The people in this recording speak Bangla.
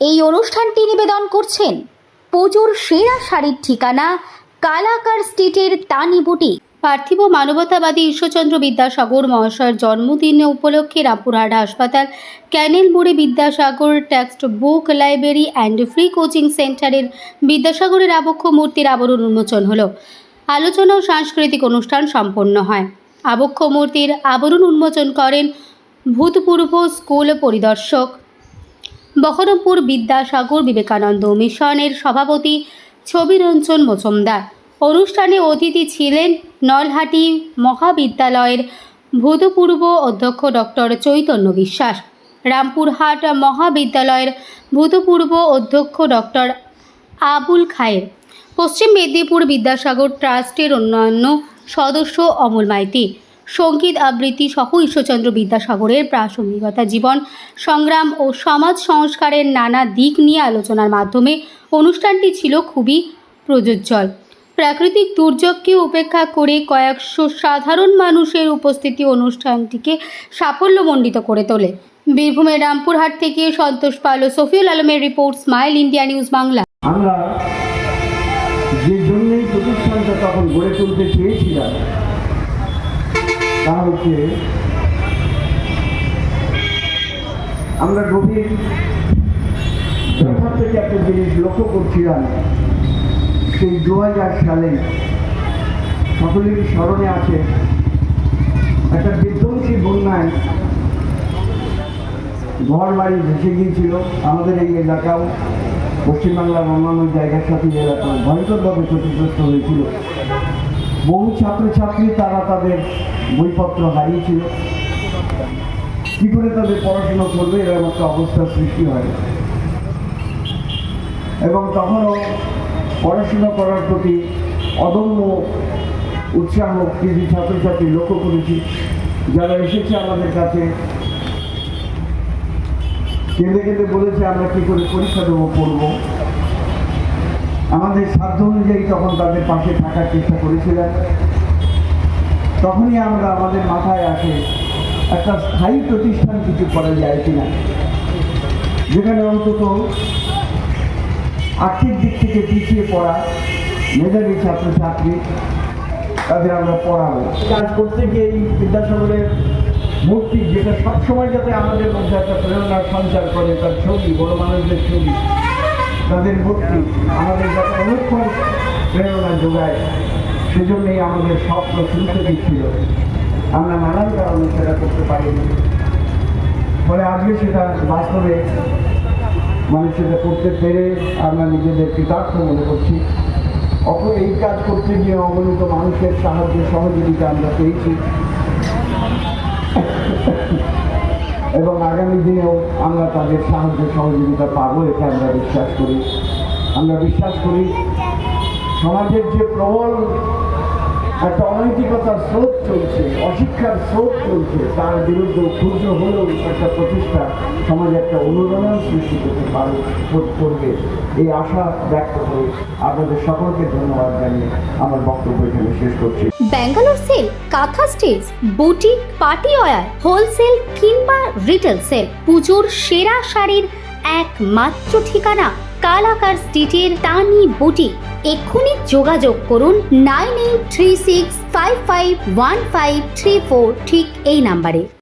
এই অনুষ্ঠানটি নিবেদন করছেন পুজোর সেরা শাড়ির ঠিকানা কালাকার স্ট্রিটের তানি বুটিক। পার্থিব মানবতাবাদী ঈশ্বরচন্দ্র বিদ্যাসাগর মহাশয়ের জন্মদিন উপলক্ষে রামপুরহাট হাসপাতাল ক্যানেল মোড়ে Vidyasagar text book library and free coaching সেন্টারের বিদ্যাসাগরের আবক্ষ মূর্তির আবরণ উন্মোচন হলো। আলোচনা ও সাংস্কৃতিক অনুষ্ঠান সম্পন্ন হয়। আবক্ষ মূর্তির আবরণ উন্মোচন করেন ভূতপূর্ব স্কুল পরিদর্শক বহরমপুর বিদ্যাসাগর বিবেকানন্দ মিশনের সভাপতি ছবিরঞ্জন মজুমদার। অনুষ্ঠানে অতিথি ছিলেন নলহাটি মহাবিদ্যালয়ের ভূতপূর্ব অধ্যক্ষ ডক্টর চৈতন্য বিশ্বাস, রামপুরহাট মহাবিদ্যালয়ের ভূতপূর্ব অধ্যক্ষ ডক্টর আবুল খায়ের, পশ্চিম মেদিনীপুর বিদ্যাসাগর ট্রাস্টের অন্যান্য সদস্য অমল মাইতি সংগীত আবৃত্তি সহ ঈশ্বরচন্দ্র বিদ্যাসাগরের প্রাসঙ্গিকতা জীবন, সংগ্রাম ও সমাজ সংস্কারের নানা দিক নিয়ে আলোচনার মাধ্যমে অনুষ্ঠানটি ছিল খুবই প্রযোজ্জ্বল প্রাকৃতিক দুর্যোগকে উপেক্ষা করে কয়েকশো সাধারণ মানুষের উপস্থিতি অনুষ্ঠানটিকে সাফল্যমণ্ডিত করে তোলে। বীরভূমের রামপুরহাট থেকে সন্তোষ পাল ও সফিউল আলমের report, smile India news Bangla. আমরা যে জন্যই প্রতিষ্ঠানটা তখন গড়ে তুলতে চেয়েছিলাম তা হচ্ছে আমরা গভীর থেকে একটা জিনিস লক্ষ্য করছিলাম। সেই দু হাজার সালে সকলেরই স্মরণে আছে একটা বিধ্বংসী বন্যায় ঘর বাড়ি ভেসে গিয়েছিল আমাদের এই এলাকাও। পশ্চিমবাংলার অন্যান্য জায়গার সাথে এলাকা ভয়ঙ্করভাবে ক্ষতিগ্রস্ত হয়েছিল। বহু ছাত্রছাত্রী তারা তাদের বইপত্র হারিয়েছিল। কী করে তাদের পড়াশোনা করবে? এরকম একটা অবস্থার সৃষ্টি হয়। এবং তখনও পড়াশোনা করার প্রতি অদম্য উৎসাহ কিছু ছাত্রছাত্রী লক্ষ্য করেছি। যারা এসেছে আমাদের কাছে, কেঁদে কেঁদে বলেছে, আমরা কী করে পরীক্ষা দেবো, পড়ব? আমাদের সাধ্য অনুযায়ী তখন তাদের পাশে থাকার চেষ্টা করেছিলেন, তখনই আমরা আমাদের মাথায় আসে একটা স্থায়ী প্রতিষ্ঠান কিছু করা যায় কিনা। যেখানে অন্তত আর্থিক দিক থেকে পিছিয়ে পড়া মেধাবী ছাত্রছাত্রী, তাদের আমরা পড়াবো। কাজ করতে গিয়ে এই বিদ্যাসাগরের মূর্তি যেটা সবসময় যাতে আমাদের মধ্যে একটা প্রেরণার সঞ্চার করে, তার ছবি, বড় মানুষদের ছবি তাদের মূর্তি আমাদের যাতে অনুক্ষণ প্রেরণা যোগায়। সেজন্যই আমাদের স্বপ্ন শুনতে দিচ্ছিল আমরা নানান কারণে সেটা করতে পারিনি। ফলে আজকে সেটা বাস্তবে মানে সেটা করতে পেরে আমরা নিজেদের কৃতার্থ মনে করছি। অপর এই কাজ করতে গিয়ে অগণিত মানুষের সাহায্য, সহযোগিতা আমরা পেয়েছি। আগামী দিনেও আমরা তাদের সাহায্য সহযোগিতা পাবো এটা আমরা বিশ্বাস করি। আমরা বিশ্বাস করি, সমাজের যে প্রবল একটা অনৈতিকতার স্রোত চলছে, অশিক্ষার স্রোত চলছে। তার বিরুদ্ধে ক্ষুদ্র হলেও একটা প্রচেষ্টা সমাজে একটা অনুরণন সৃষ্টি করতে পারবে করবে। এই আশা ব্যক্ত করে আপনাদের সকলকে ধন্যবাদ জানিয়ে আমার বক্তব্য এখানে শেষ করছি। Bangalore sale, Kantha stage boutique party wear wholesale কিংবা রিটেল সেল, পুজোর সেরা শাড়ির একমাত্র ঠিকানা কালাকার স্ট্রিটের তানি বুটি এক্ষুনি যোগাযোগ করুন nine eight three six five five one five three four, ঠিক এই নাম্বারে।